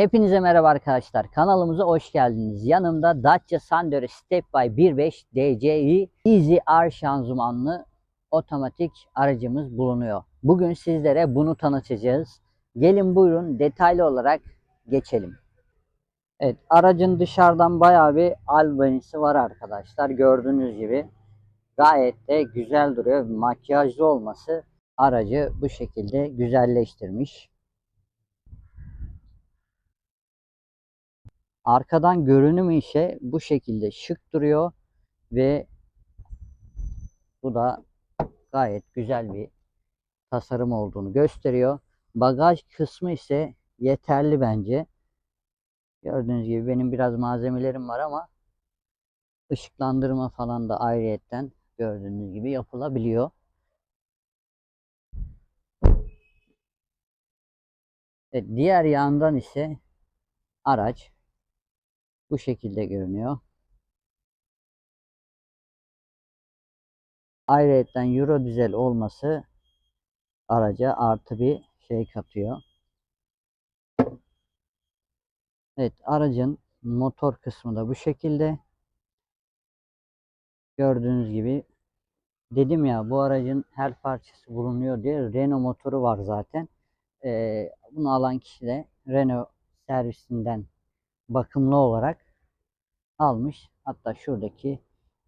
Hepinize merhaba arkadaşlar. Kanalımıza hoş geldiniz. Yanımda Dacia Sandero Step by 1.5 DCi Easy R şanzımanlı otomatik aracımız bulunuyor. Bugün sizlere bunu tanıtacağız. Gelin buyurun detaylı olarak geçelim. Evet aracın dışarıdan bayağı bir albenisi var arkadaşlar. Gördüğünüz gibi gayet de güzel duruyor. Makyajlı olması aracı bu şekilde güzelleştirmiş. Arkadan görünümü ise bu şekilde şık duruyor ve bu da gayet güzel bir tasarım olduğunu gösteriyor. Bagaj kısmı ise yeterli bence. Gördüğünüz gibi benim biraz malzemelerim var ama ışıklandırma falan da ayrıyetten gördüğünüz gibi yapılabiliyor. Evet, diğer yandan ise araç bu şekilde görünüyor. Ayrıca Euro dizel olması araca artı bir şey katıyor. Evet aracın motor kısmı da bu şekilde. Gördüğünüz gibi dedim ya bu aracın her parçası bulunuyor diye Renault motoru var zaten. Ee, bunu alan kişi de Renault servisinden bakımlı olarak almış. Hatta şuradaki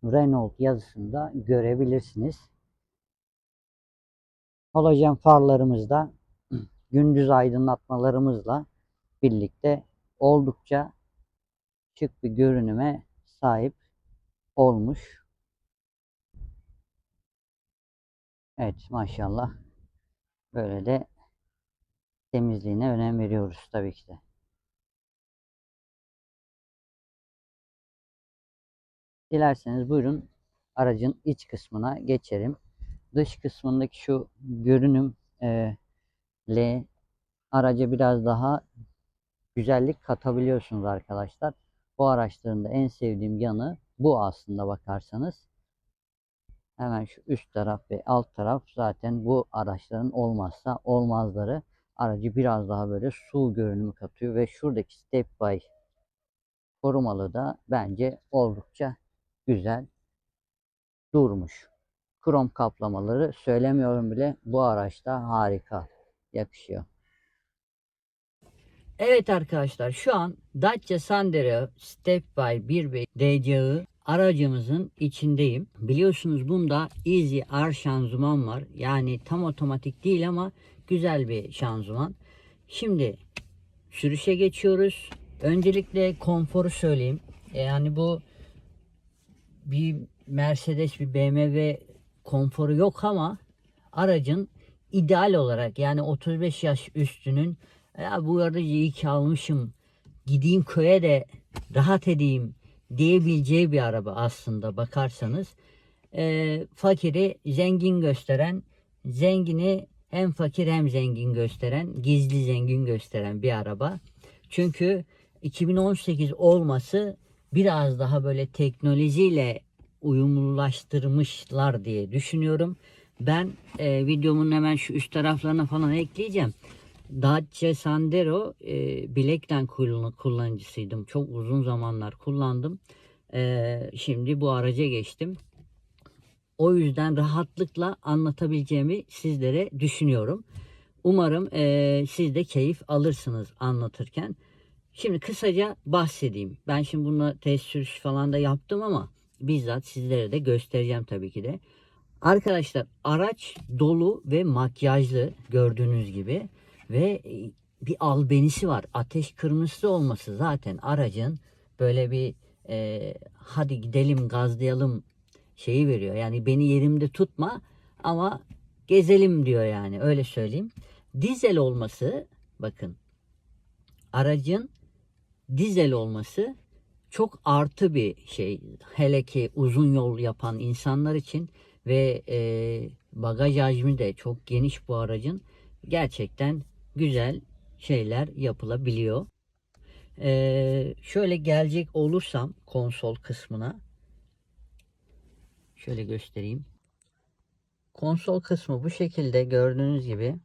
Renault yazısını da görebilirsiniz. Halojen farlarımız da gündüz aydınlatmalarımızla birlikte oldukça şık bir görünüme sahip olmuş. Evet maşallah böyle de temizliğine önem veriyoruz tabii ki de. Dilerseniz buyurun aracın iç kısmına geçelim. Dış kısmındaki şu görünüm e, araca biraz daha güzellik katabiliyorsunuz arkadaşlar. Bu araçların da en sevdiğim yanı bu aslında bakarsanız. Hemen şu üst taraf ve alt taraf zaten bu araçların olmazsa olmazları. Aracı biraz daha böyle su görünümü katıyor ve şuradaki step by korumalı da bence oldukça güzel durmuş. Krom kaplamaları söylemiyorum bile bu araçta harika yakışıyor. Evet arkadaşlar şu an Dacia Sandero Step by 1 DCI aracımızın içindeyim. Biliyorsunuz bunda Easy R şanzıman var. Yani tam otomatik değil ama güzel bir şanzıman. Şimdi sürüşe geçiyoruz. Öncelikle konforu söyleyeyim. Yani bu bir Mercedes bir BMW konforu yok ama aracın ideal olarak yani 35 yaş üstünün ya bu aracı iyi ki almışım gideyim köye de rahat edeyim diyebileceği bir araba aslında bakarsanız. E, fakiri zengin gösteren, zengini hem fakir hem zengin gösteren, gizli zengin gösteren bir araba. Çünkü 2018 olması biraz daha böyle teknolojiyle uyumlulaştırmışlar diye düşünüyorum. Ben e, videomun hemen şu üst taraflarına falan ekleyeceğim. Dacia Sandero e, bilekten kullan- kullanıcısıydım. Çok uzun zamanlar kullandım. E, şimdi bu araca geçtim. O yüzden rahatlıkla anlatabileceğimi sizlere düşünüyorum. Umarım e, siz de keyif alırsınız anlatırken. Şimdi kısaca bahsedeyim. Ben şimdi bununla test sürüş falan da yaptım ama bizzat sizlere de göstereceğim tabii ki de. Arkadaşlar araç dolu ve makyajlı gördüğünüz gibi ve bir albenisi var. Ateş kırmızısı olması zaten aracın böyle bir e, hadi gidelim gazlayalım şeyi veriyor. Yani beni yerimde tutma ama gezelim diyor yani öyle söyleyeyim. Dizel olması bakın aracın dizel olması çok artı bir şey. Hele ki uzun yol yapan insanlar için ve e, bagaj hacmi de çok geniş bu aracın. Gerçekten güzel şeyler yapılabiliyor. E, şöyle gelecek olursam konsol kısmına şöyle göstereyim. Konsol kısmı bu şekilde gördüğünüz gibi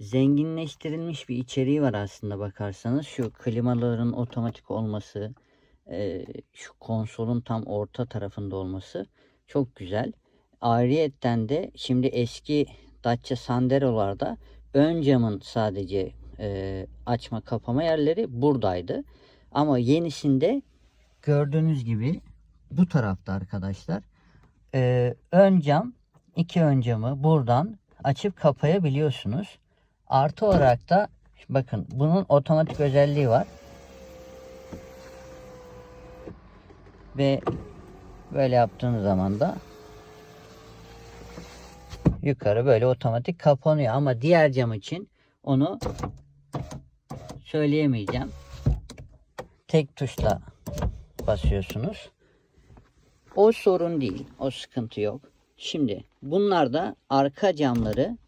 zenginleştirilmiş bir içeriği var aslında bakarsanız. Şu klimaların otomatik olması, e, şu konsolun tam orta tarafında olması çok güzel. Ayrıyetten de şimdi eski Dacia Sandero'larda ön camın sadece e, açma kapama yerleri buradaydı. Ama yenisinde gördüğünüz gibi bu tarafta arkadaşlar. E, ön cam, iki ön camı buradan açıp kapayabiliyorsunuz. Artı olarak da bakın bunun otomatik özelliği var. Ve böyle yaptığınız zaman da yukarı böyle otomatik kapanıyor. Ama diğer cam için onu söyleyemeyeceğim. Tek tuşla basıyorsunuz. O sorun değil. O sıkıntı yok. Şimdi bunlar da arka camları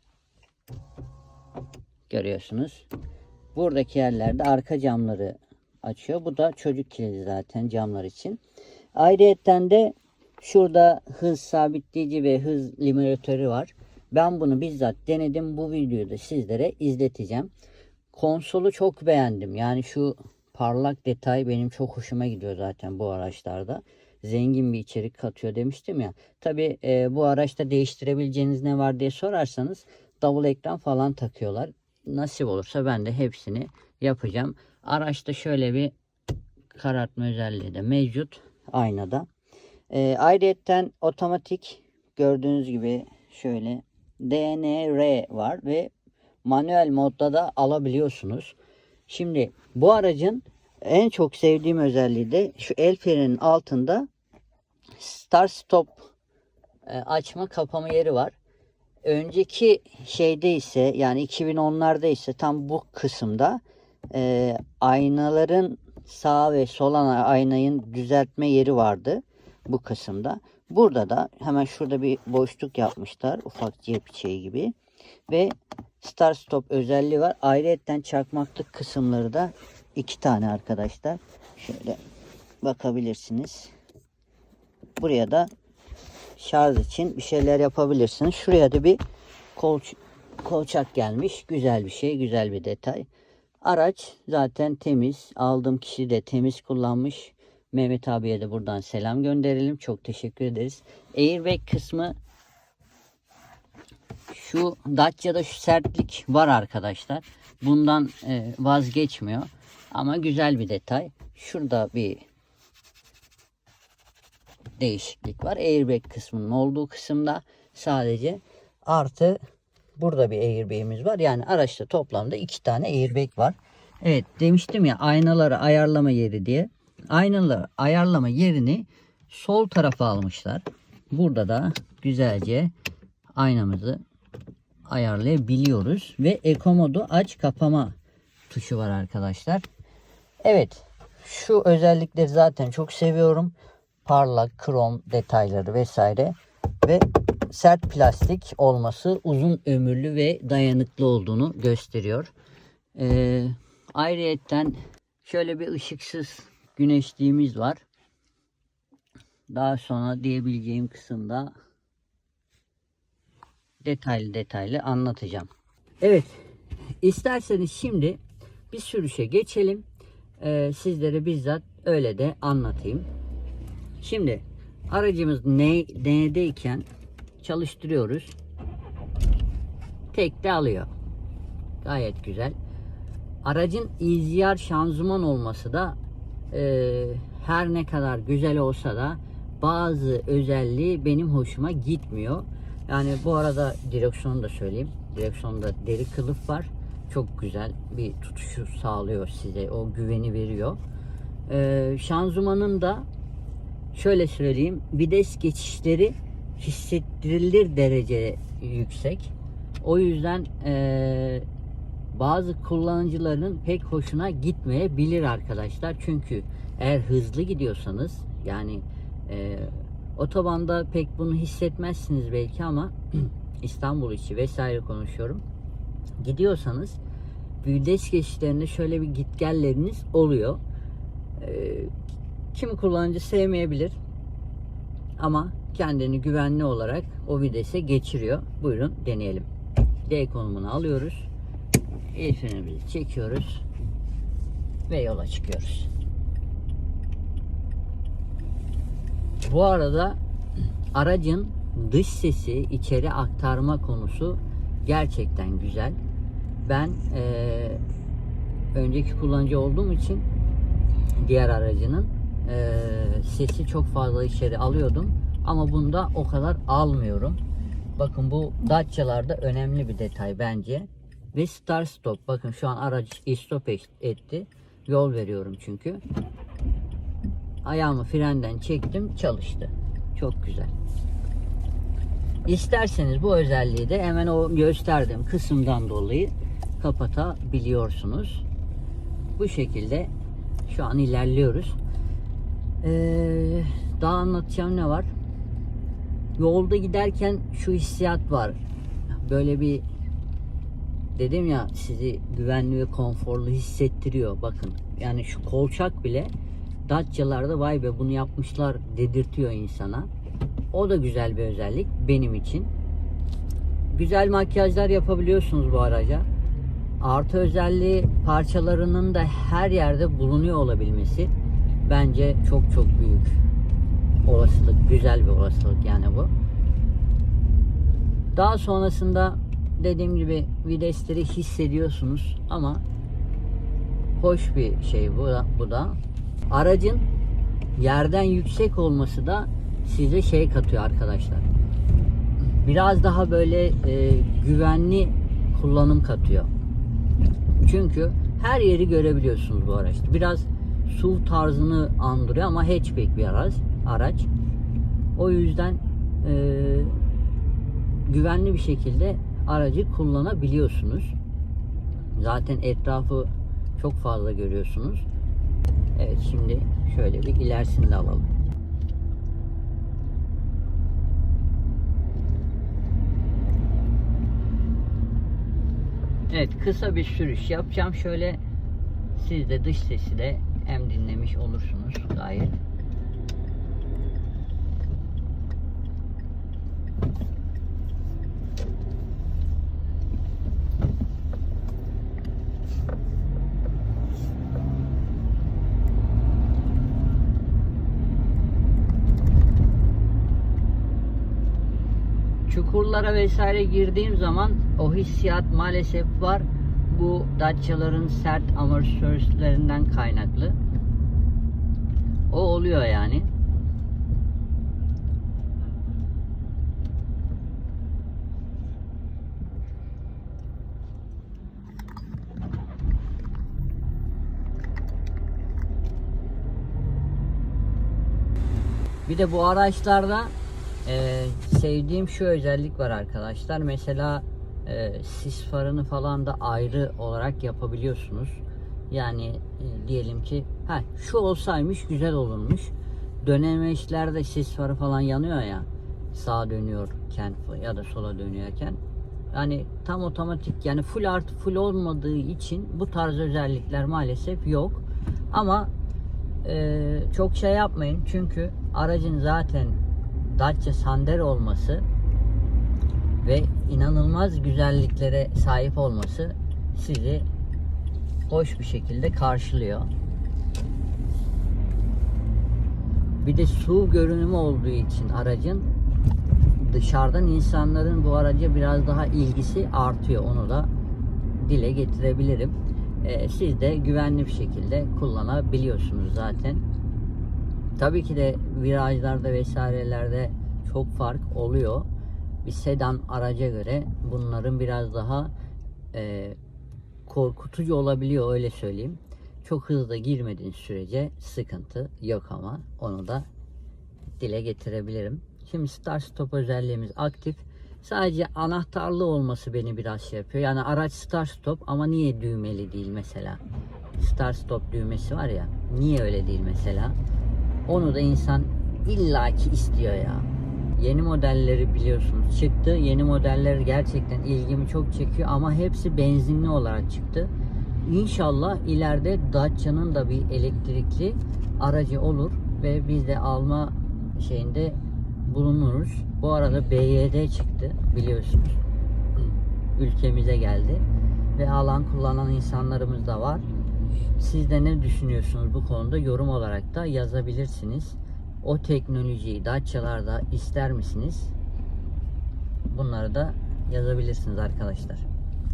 görüyorsunuz. Buradaki yerlerde arka camları açıyor. Bu da çocuk kilidi zaten camlar için. Ayrıyetten de şurada hız sabitleyici ve hız limitörü var. Ben bunu bizzat denedim. Bu videoyu da sizlere izleteceğim. Konsolu çok beğendim. Yani şu parlak detay benim çok hoşuma gidiyor zaten bu araçlarda. Zengin bir içerik katıyor demiştim ya. Tabi e, bu araçta değiştirebileceğiniz ne var diye sorarsanız double ekran falan takıyorlar. Nasip olursa ben de hepsini yapacağım. Araçta şöyle bir karartma özelliği de mevcut aynada. E, ayrıyetten otomatik gördüğünüz gibi şöyle DNR var ve manuel modda da alabiliyorsunuz. Şimdi bu aracın en çok sevdiğim özelliği de şu el frenin altında start stop e, açma kapama yeri var. Önceki şeyde ise yani 2010'larda ise tam bu kısımda e, aynaların sağ ve sol aynayın düzeltme yeri vardı bu kısımda. Burada da hemen şurada bir boşluk yapmışlar. Ufak cep içeği gibi. Ve start stop özelliği var. Ayrıyetten çakmaklık kısımları da iki tane arkadaşlar. Şöyle bakabilirsiniz. Buraya da şarj için bir şeyler yapabilirsiniz. Şuraya da bir kol, kolçak gelmiş. Güzel bir şey. Güzel bir detay. Araç zaten temiz. Aldığım kişi de temiz kullanmış. Mehmet abiye de buradan selam gönderelim. Çok teşekkür ederiz. Airbag kısmı şu Dacia'da şu sertlik var arkadaşlar. Bundan e, vazgeçmiyor. Ama güzel bir detay. Şurada bir değişiklik var. Airbag kısmının olduğu kısımda sadece artı burada bir airbag'imiz var. Yani araçta toplamda iki tane airbag var. Evet demiştim ya aynaları ayarlama yeri diye. Aynaları ayarlama yerini sol tarafa almışlar. Burada da güzelce aynamızı ayarlayabiliyoruz. Ve Eco modu aç kapama tuşu var arkadaşlar. Evet şu özellikleri zaten çok seviyorum. Parlak krom detayları vesaire ve sert plastik olması uzun ömürlü ve dayanıklı olduğunu gösteriyor. Ee, ayrıyetten şöyle bir ışıksız güneşliğimiz var. Daha sonra diyebileceğim kısımda detaylı detaylı anlatacağım. Evet, isterseniz şimdi bir sürüşe geçelim. Ee, sizlere bizzat öyle de anlatayım. Şimdi aracımız ne, N'deyken çalıştırıyoruz. Tek de alıyor. Gayet güzel. Aracın izyar şanzıman olması da e, her ne kadar güzel olsa da bazı özelliği benim hoşuma gitmiyor. Yani bu arada direksiyonu da söyleyeyim. Direksiyonda deri kılıf var. Çok güzel bir tutuşu sağlıyor size. O güveni veriyor. Ee, şanzımanın da şöyle söyleyeyim. Vites geçişleri hissettirilir derece yüksek. O yüzden ee, bazı kullanıcıların pek hoşuna gitmeyebilir arkadaşlar. Çünkü eğer hızlı gidiyorsanız yani e, otobanda pek bunu hissetmezsiniz belki ama İstanbul içi vesaire konuşuyorum. Gidiyorsanız vites geçişlerinde şöyle bir gitgelleriniz oluyor. E, kimi kullanıcı sevmeyebilir ama kendini güvenli olarak o vitese geçiriyor. Buyurun deneyelim. D konumunu alıyoruz el frenimizi çekiyoruz ve yola çıkıyoruz. Bu arada aracın dış sesi içeri aktarma konusu gerçekten güzel. Ben eee, önceki kullanıcı olduğum için diğer aracının eee, sesi çok fazla içeri alıyordum ama bunda o kadar almıyorum. Bakın bu Dacia'larda önemli bir detay bence. Ve start stop. Bakın şu an araç stop etti. Yol veriyorum çünkü. Ayağımı frenden çektim çalıştı. Çok güzel. İsterseniz bu özelliği de hemen o gösterdiğim kısımdan dolayı kapatabiliyorsunuz. Bu şekilde şu an ilerliyoruz. Ee, daha anlatacağım ne var? Yolda giderken şu hissiyat var. Böyle bir dedim ya sizi güvenli ve konforlu hissettiriyor. Bakın yani şu kolçak bile Dacia'larda vay be bunu yapmışlar dedirtiyor insana. O da güzel bir özellik benim için. Güzel makyajlar yapabiliyorsunuz bu araca. Artı özelliği parçalarının da her yerde bulunuyor olabilmesi bence çok çok büyük olasılık, güzel bir olasılık yani bu. Daha sonrasında dediğim gibi vitesleri hissediyorsunuz ama hoş bir şey bu da, bu da. Aracın yerden yüksek olması da size şey katıyor arkadaşlar. Biraz daha böyle e, güvenli kullanım katıyor. Çünkü her yeri görebiliyorsunuz bu araçta. Biraz SUV tarzını andırıyor ama hatchback bir araç. araç. O yüzden e, güvenli bir şekilde aracı kullanabiliyorsunuz. Zaten etrafı çok fazla görüyorsunuz. Evet şimdi şöyle bir ilerisini de alalım. Evet kısa bir sürüş yapacağım. Şöyle siz de dış sesi de hem dinlemiş olursunuz gayet. çukurlara vesaire girdiğim zaman o hissiyat maalesef var. Bu Dacia'ların sert amortisörlerinden kaynaklı. Oluyor yani. Bir de bu araçlarda ee, sevdiğim şu özellik var arkadaşlar. Mesela e, sis farını falan da ayrı olarak yapabiliyorsunuz. Yani e, diyelim ki ha şu olsaymış güzel olurmuş. Dönemeçlerde sis farı falan yanıyor ya. Sağa dönüyorken ya da sola dönüyorken. Yani tam otomatik yani full art full olmadığı için bu tarz özellikler maalesef yok. Ama e, çok şey yapmayın çünkü aracın zaten Dacia Sandero olması ve inanılmaz güzelliklere sahip olması sizi hoş bir şekilde karşılıyor. Bir de SUV görünümü olduğu için aracın dışarıdan insanların bu araca biraz daha ilgisi artıyor. Onu da dile getirebilirim. Ee, siz de güvenli bir şekilde kullanabiliyorsunuz zaten. Tabii ki de virajlarda vesairelerde çok fark oluyor. Bir sedan araca göre bunların biraz daha e, korkutucu olabiliyor öyle söyleyeyim. Çok hızlı girmediğin sürece sıkıntı yok ama onu da dile getirebilirim. Şimdi start stop özelliğimiz aktif. Sadece anahtarlı olması beni biraz şey yapıyor. Yani araç start stop ama niye düğmeli değil mesela? Start stop düğmesi var ya. Niye öyle değil mesela? Onu da insan illaki istiyor ya. Yeni modelleri biliyorsunuz çıktı. Yeni modeller gerçekten ilgimi çok çekiyor ama hepsi benzinli olarak çıktı. İnşallah ileride Dacia'nın da bir elektrikli aracı olur ve biz de alma şeyinde bulunuruz. Bu arada BYD çıktı biliyorsunuz. Ülkemize geldi. ve alan kullanan insanlarımız da var. Siz de ne düşünüyorsunuz bu konuda yorum olarak da yazabilirsiniz. O teknolojiyi Dacia'larda ister misiniz? Bunları da yazabilirsiniz arkadaşlar.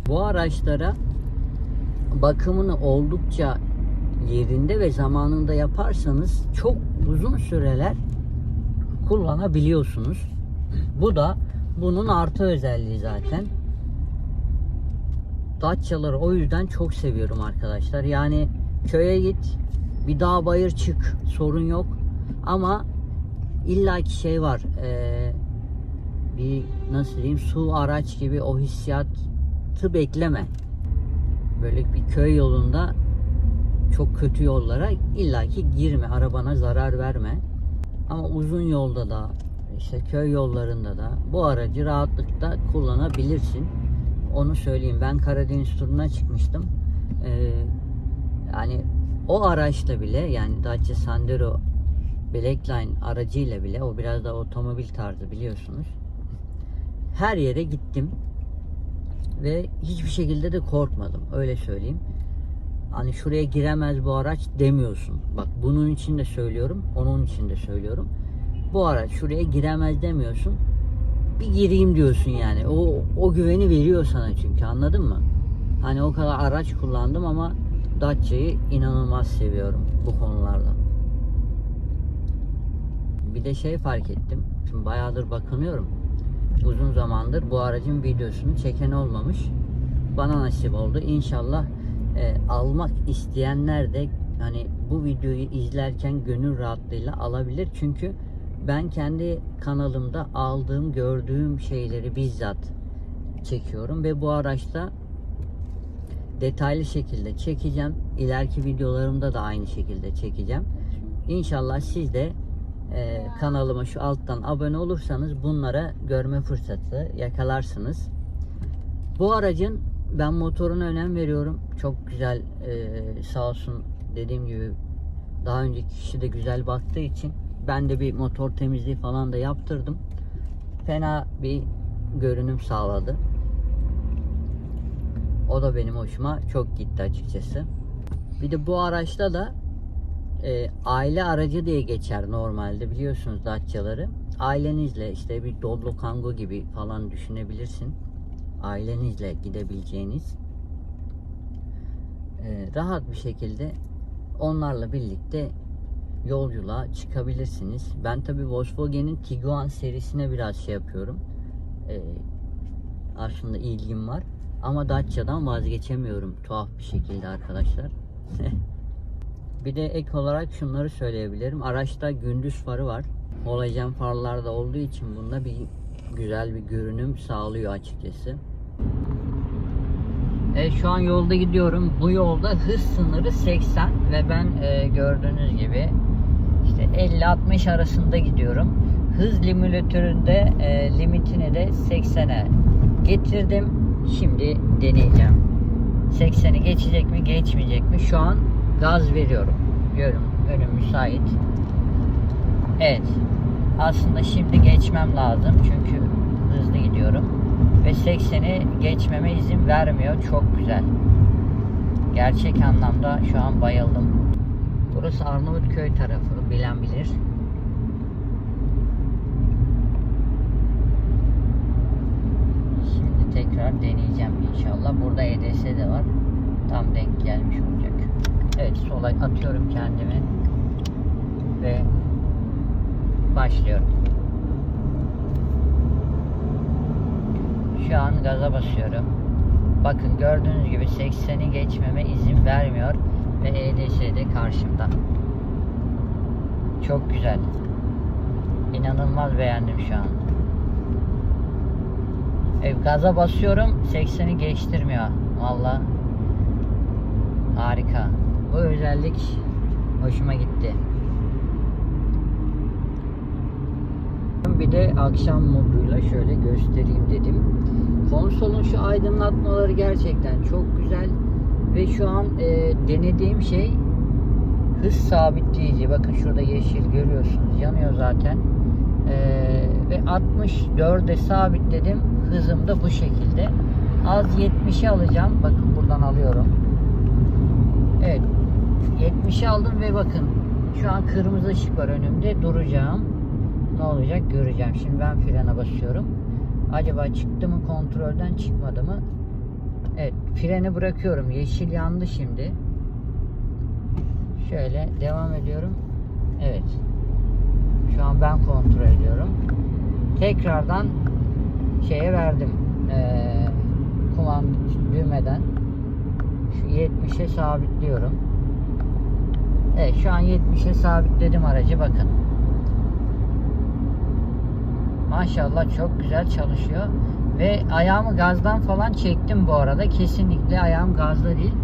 Bu araçlara bakımını oldukça yerinde ve zamanında yaparsanız çok uzun süreler kullanabiliyorsunuz. Bu da bunun artı özelliği zaten. Dacia'ları o yüzden çok seviyorum arkadaşlar. Yani köye git, bir dağ bayır çık, sorun yok. Ama illaki şey var. eee, bir nasıl diyeyim su araç gibi o hissiyatı bekleme. Böyle bir köy yolunda çok kötü yollara illaki girme. Arabana zarar verme. Ama uzun yolda da işte köy yollarında da bu aracı rahatlıkla kullanabilirsin. Onu söyleyeyim. Ben Karadeniz turuna çıkmıştım. Ee, yani o araçla bile yani Dacia Sandero Blackline aracıyla bile o biraz da otomobil tarzı biliyorsunuz. Her yere gittim ve hiçbir şekilde de korkmadım. Öyle söyleyeyim. Hani şuraya giremez bu araç demiyorsun. Bak bunun için de söylüyorum, onun için de söylüyorum. Bu araç şuraya giremez demiyorsun. Bir gireyim diyorsun yani. O o güveni veriyor sana çünkü anladın mı? Hani o kadar araç kullandım ama Dacia'yı inanılmaz seviyorum bu konularda. Bir de şey fark ettim. Şimdi bayağıdır bakınıyorum. Uzun zamandır bu aracın videosunu çeken olmamış. Bana nasip oldu. İnşallah e, almak isteyenler de hani bu videoyu izlerken gönül rahatlığıyla alabilir. Çünkü ben kendi kanalımda aldığım, gördüğüm şeyleri bizzat çekiyorum ve bu araçta detaylı şekilde çekeceğim. İleriki videolarımda da aynı şekilde çekeceğim. İnşallah siz de e, kanalıma şu alttan abone olursanız bunlara görme fırsatı yakalarsınız. Bu aracın ben motoruna önem veriyorum. Çok güzel e, sağ olsun dediğim gibi daha önceki kişi de güzel baktığı için ben de bir motor temizliği falan da yaptırdım. Fena bir görünüm sağladı. O da benim hoşuma çok gitti açıkçası. Bir de bu araçta da e, aile aracı diye geçer normalde biliyorsunuz Dacia'ları. Ailenizle işte bir Doblo Kango gibi falan düşünebilirsin. Ailenizle gidebileceğiniz e, rahat bir şekilde onlarla birlikte yolculuğa çıkabilirsiniz. Ben tabi Volkswagen'in Tiguan serisine biraz şey yapıyorum. E, aslında ilgim var. Ama Dacia'dan vazgeçemiyorum tuhaf bir şekilde arkadaşlar. Bir de ek olarak şunları söyleyebilirim. Araçta gündüz farı var. Halojen farlarda olduğu için bunda bir güzel bir görünüm sağlıyor açıkçası. Evet şu an yolda gidiyorum. Bu yolda hız sınırı 80 ve ben e, gördüğünüz gibi işte 50-60 arasında gidiyorum. Hız limülatöründe e, limitini de 80'e getirdim. Şimdi deneyeceğim. 80'i geçecek mi geçmeyecek mi? Şu an gaz veriyorum. Görün önüm müsait. Evet. Aslında şimdi geçmem lazım çünkü hızlı gidiyorum. Ve 80'i geçmeme izin vermiyor. Çok güzel. Gerçek anlamda şu an bayıldım. Burası Arnavutköy tarafı bilen bilir. Şimdi tekrar deneyeceğim inşallah. Burada EDS de var. Tam denk gelmiş olacak. Evet sola atıyorum kendimi. Ve başlıyorum. Şu an gaza basıyorum. Bakın gördüğünüz gibi 80'i geçmeme izin vermiyor ve EDS de karşımda. Çok güzel. İnanılmaz beğendim şu an. Evet, gaza basıyorum 80'i geçtirmiyor. Valla harika. Bu özellik hoşuma gitti. Bir de akşam moduyla şöyle göstereyim dedim. Konsolun şu aydınlatmaları gerçekten çok güzel ve şu an e, denediğim şey hız sabitleyici. Bakın şurada yeşil görüyorsunuz. Yanıyor zaten. E, ve 64'e sabitledim. Hızım da bu şekilde. az 70'i alacağım. Bakın buradan alıyorum. Evet. 70'i aldım ve bakın şu an kırmızı ışık var önümde. Duracağım. Ne olacak göreceğim. Şimdi ben frene basıyorum. Acaba çıktı mı kontrolden çıkmadı mı? Evet freni bırakıyorum. Yeşil yandı şimdi. Şöyle devam ediyorum. Evet. Şu an ben kontrol ediyorum. Tekrardan şeye verdim. Ee, kumanda düğmeden şu 70'e sabitliyorum. Evet şu an 70'e sabitledim aracı bakın. Maşallah çok güzel çalışıyor. Ve ayağımı gazdan falan çektim bu arada. Kesinlikle ayağım gazda değil.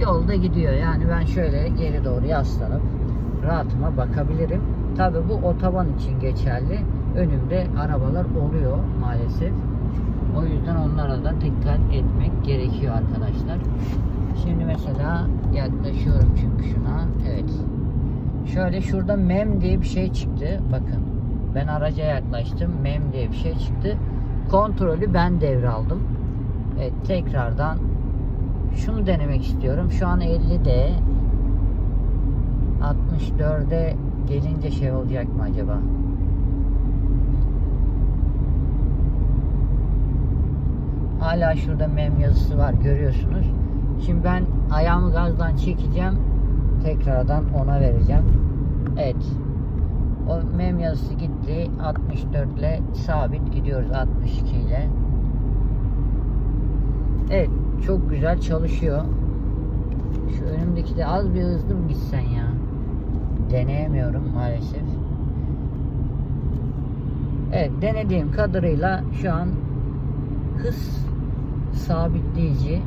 Yolda gidiyor. Yani ben şöyle geri doğru yaslanıp rahatıma bakabilirim. Tabi bu otoban için geçerli. Önümde arabalar oluyor maalesef. O yüzden onlara da dikkat etmek gerekiyor arkadaşlar. Şimdi mesela yaklaşıyorum çünkü şuna. Evet. Şöyle şurada mem diye bir şey çıktı. Bakın. Ben araca yaklaştım. Mem diye bir şey çıktı. Kontrolü ben devraldım. Evet tekrardan şunu denemek istiyorum. Şu an 50'de 64'e gelince şey olacak mı acaba? Hala şurada mem yazısı var görüyorsunuz. Şimdi ben ayağımı gazdan çekeceğim. Tekrardan ona vereceğim. Evet. O mem yazısı gitti. 64 ile sabit gidiyoruz 62 ile. Evet. Çok güzel çalışıyor. Şu önümdeki de az bir hızlı mı gitsen ya? Deneyemiyorum maalesef. Evet denediğim kadarıyla şu an hız sabitleyici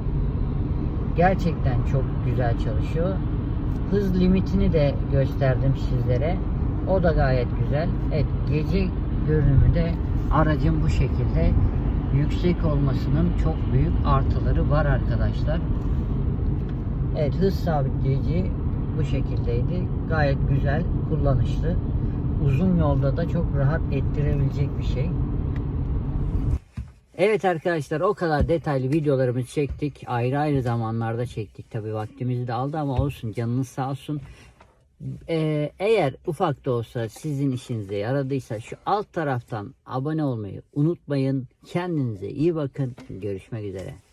gerçekten çok güzel çalışıyor. Hız limitini de gösterdim sizlere. O da gayet güzel. Evet gece görünümü de aracın bu şekilde yüksek olmasının çok büyük artıları var arkadaşlar. Evet hız sabitleyici bu şekildeydi. Gayet güzel, kullanışlı. Uzun yolda da çok rahat ettirebilecek bir şey. Evet arkadaşlar o kadar detaylı videolarımızı çektik. Ayrı ayrı zamanlarda çektik. Tabi vaktimizi de aldı ama olsun canınız sağ olsun. Ee, eğer ufak da olsa sizin işinize yaradıysa şu alt taraftan abone olmayı unutmayın. Kendinize iyi bakın. Görüşmek üzere.